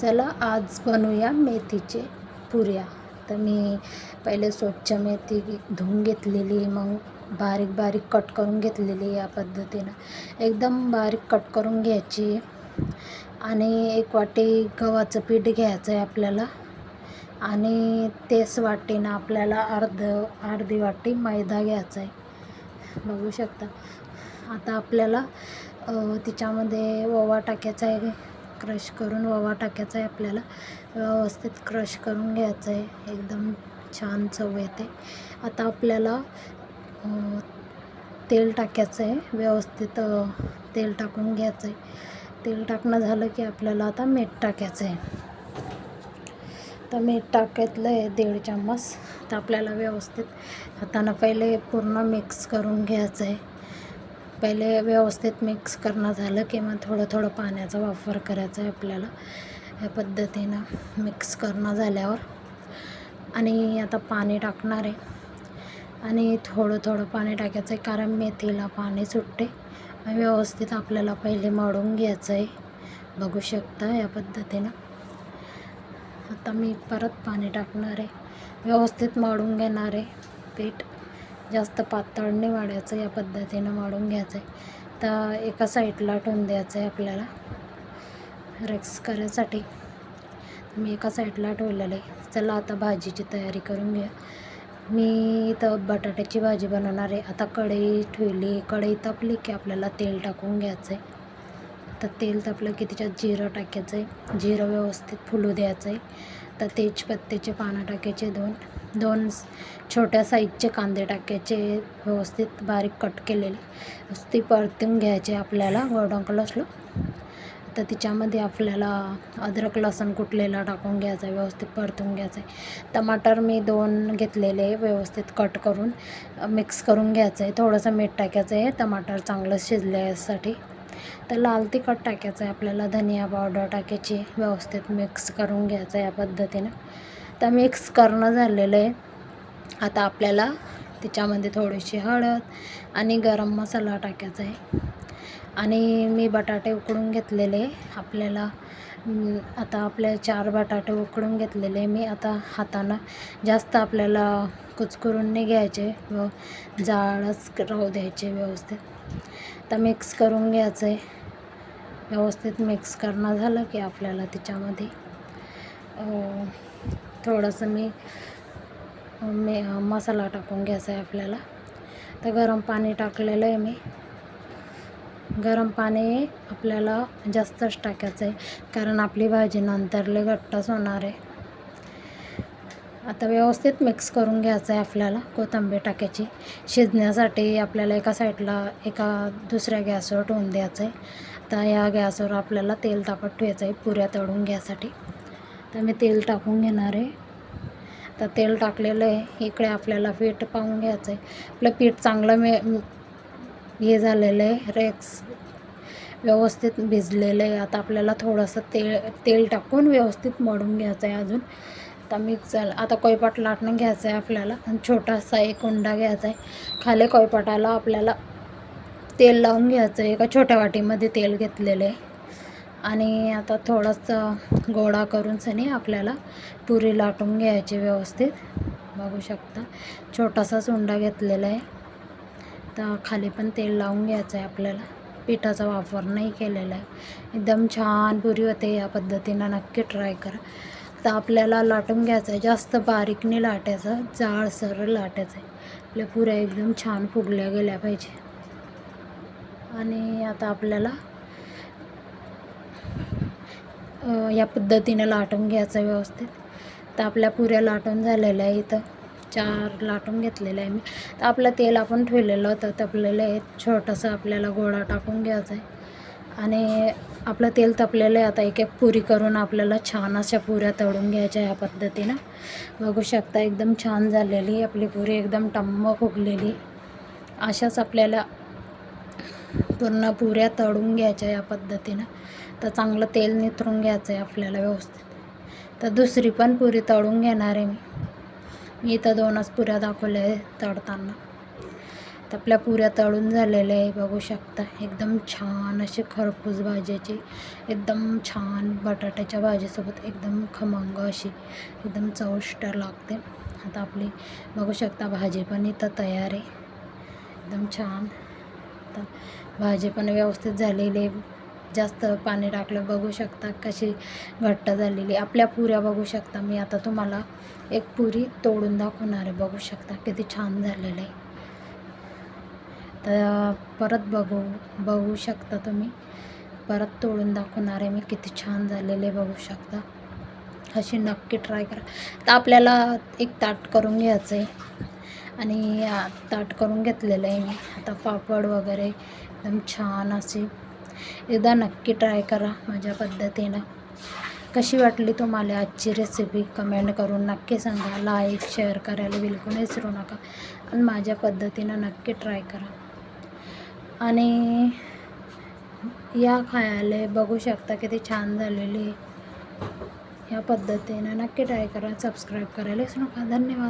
चला आज बनवूया मेथीचे पुऱ्या. तर मी पहिले स्वच्छ मेथी धुवून घेतलेली मग बारीक बारीक कट करून घेतलेली या पद्धतीनं. एकदम बारीक कट करून घ्यायची आणि एक वाटी गव्हाचं पीठ घ्यायचं आहे आपल्याला. आणि तेच वाटीनं आपल्याला अर्ध अर्धी वाटी मैदा घ्यायचा आहे बघू शकता. आता आपल्याला तिच्यामध्ये ओवा टाकायचा आहे क्रश करून ओवा टाकायचा आहे आपल्याला. व्यवस्थित क्रश करून घ्यायचं आहे एकदम छान चव येते. आता आपल्याला तेल टाकायचं आहे व्यवस्थित तेल टाकून घ्यायचं आहे तेल टाकणं झालं की आपल्याला आता मीठ टाकायचं आहे तर मीठ टाकायतलं आहे दीड चम्मच. तर आपल्याला व्यवस्थित हातानं पहिले पूर्ण मिक्स करून घ्यायचं आहे पहिले व्यवस्थित मिक्स करणं झालं की मग थोडं थोडं पाण्याचा वापर करायचा आहे आपल्याला. या पद्धतीनं मिक्स करणं झाल्यावर आणि आता पाणी टाकणार आहे. आणि थोडं थोडं पाणी टाकायचं आहे कारण मेथीला पाणी सुटते. मग व्यवस्थित आपल्याला पहिले मळून घ्यायचं आहे. बघू शकता या पद्धतीनं. आता मी परत पाणी टाकणार आहे. व्यवस्थित मळून घेणार आहे पीठ. जास्त पातळ नाही वाढायचं या पद्धतीनं वाढून घ्यायचं आहे तर एका साईडला ठेवून द्यायचं आहे आपल्याला. रेक्स करायसाठी. मी एका साईडला ठेवलेलं आहे. चला आता भाजीची तयारी करून घ्या मी इथं बटाट्याची भाजी बनवणार आहे. आता कढई ठेवली. कढई तापली की आपल्याला तेल टाकून घ्यायचं आहे तर तेल तापलं की त्याच्यात जिरं टाकायचं आहे जिरं व्यवस्थित फुलू द्यायचं आहे तर तेजपत्त्याचे पानं टाकायचे दोन. दोन छोट्या साईजचे कांदे टाकायचे व्यवस्थित बारीक कट केलेले. ती परतून घ्यायचे आपल्याला गोल्डन असलो तर तिच्यामध्ये आपल्याला अद्रक लसूण कुटलेला टाकून घ्यायचा आहे व्यवस्थित परतून घ्यायचं. आहे टमाटर मी दोन घेतलेले व्यवस्थित कट करून मिक्स करून घ्यायचं. आहे थोडंसं मीठ टाकायचं आहे टमाटर चांगलं शिजल्यासाठी. तर लाल तिखट टाकायचं आहे आपल्याला धनिया पावडर टाकायची व्यवस्थित मिक्स करून घ्यायचं आहे या पद्धतीनं. तर मिक्स करणं झालेलं आहे. आता आपल्याला त्याच्यामध्ये थोडीशी हळद आणि गरम मसाला टाकायचा आहे. आणि मी बटाटे उकडून घेतलेले आपल्याला आता आपले चार बटाटे उकडून घेतलेले मी आता हातानं जास्त आपल्याला कुचकरून नाही घ्यायचे. व जाळच राहू द्यायचे व्यवस्थित. तर मिक्स करून घ्यायचं आहे. व्यवस्थित मिक्स करणं झालं की आपल्याला त्याच्यामध्ये थोडंसं मी मी मसाला टाकून घ्यायचा आहे आपल्याला. तर गरम पाणी टाकलेलं आहे मी. गरम पाणी आपल्याला जास्तच टाकायचं आहे कारण आपली भाजी नंतर लय घट्टच होणार आहे. आता व्यवस्थित मिक्स करून घ्यायचं आहे आपल्याला कोथिंबीर टाकायची. शिजण्यासाठी आपल्याला एका साईडला एका दुसऱ्या गॅसवर ठेवून द्यायचं आहे. तर या गॅसवर आपल्याला तेल तापत ठेवायचं आहे पुऱ्या तळून घ्यायसाठी. तर मी तेल टाकून घेणार आहे. तर तेल टाकलेलं आहे. इकडे आपल्याला पीठ पाहून घ्यायचं आहे. आपलं पीठ चांगलं मे हे झालेलं आहे. रेक्स व्यवस्थित भिजलेलं आहे. आता आपल्याला थोडंसं तेल तेल टाकून व्यवस्थित मळून घ्यायचं आहे अजून. आता मिक्सर आता कोयपाट लाटणं घ्यायचं आहे आपल्याला. आणि छोटासा एक उंडा घ्यायचा आहे. खाली कोयपाटाला आपल्याला तेल लावून घ्यायचं आहे. एका छोट्या वाटीमध्ये तेल घेतलेलं आहे. आणि आता थोडंसं गोळा करून सनी आपल्याला पुरी लाटून घ्यायची व्यवस्थित. बघू शकता. छोटासाच उंडा घेतलेला आहे. तर खाली पण तेल लावून घ्यायचं आहे आपल्याला. पिठाचा वापर नाही केलेला आहे. एकदम छान पुरी होते या पद्धतीनं. नक्की ट्राय करा. तर आपल्याला लाटून घ्यायचं आहे. जास्त बारीकने लाटायचं. जाळसर लाटायचं आहे. आपल्या पुऱ्या एकदम छान फुगल्या गेल्या पाहिजे. आणि आता आपल्याला या पद्धतीनं लाटून घ्यायचं व्यवस्थित. तर आपल्या पुऱ्या लाटून झालेल्या आहे इथं चार लाटून घेतलेलं आहे मी. तर आपलं तेल आपण ठेवलेलं होतं. तपलेलं आहे छोटंसं आपल्याला गोळा टाकून घ्यायचा आहे. आणि आपलं तेल तपलेलं आहे. आता एक एक पुरी करून आपल्याला छान अशा पुऱ्या तळून घ्यायच्या ह्या पद्धतीनं. बघू शकता एकदम छान झालेली आपली पुरी. एकदम टम्म फुगलेली. अशाच आपल्याला पूर्ण पुऱ्या तळून घ्यायच्या या पद्धतीनं. तर चांगलं तेल निथरून घ्यायचं आहे आपल्याला व्यवस्थित. तर दुसरी पण पुरी तळून घेणार आहे मी. मी इथं दोनच पुऱ्या दाखवल्या आहे तळताना. तर आपल्या पुऱ्या तळून झालेल्या आहे बघू शकता. एकदम छान अशी खरपूस भाज्याची एकदम छान बटाट्याच्या भाजीसोबत एकदम खमंग अशी एकदम चविष्ट लागते. आता आपली बघू शकता भाजी पण इथं तयार आहे. एकदम छान. आता भाजी पण व्यवस्थित झालेली आहे. जास्त पाणी टाकलं बघू शकता कशी घट्ट झालेली. आपल्या पुऱ्या बघू शकता. मी आता तुम्हाला एक पुरी तोडून दाखवणार आहे. बघू शकता किती छान झालेलं आहे. तर परत बघू बघू शकता तुम्ही. परत तोडून दाखवणार आहे मी किती छान झालेले बघू शकता. अशी नक्की ट्राय करा. तर आपल्याला एक ताट करून घ्यायचं आहे. आणि ताट करून घेतलेलं आहे मी. आता पापड वगैरे एकदम छान असे एकदा नक्की ट्राय करा माझ्या पद्धतीनं. कशी वाटली तुम्हाला आजची रेसिपी कमेंट करून नक्की सांगा. लाईक शेअर करायला बिलकुल विसरू नका. आणि माझ्या पद्धतीनं नक्की ट्राय करा. आणि या खायला बघू शकता किती छान झालेली. या पद्धतीनं नक्की ट्राय करा. सबस्क्राईब करायला विसरू नका. धन्यवाद.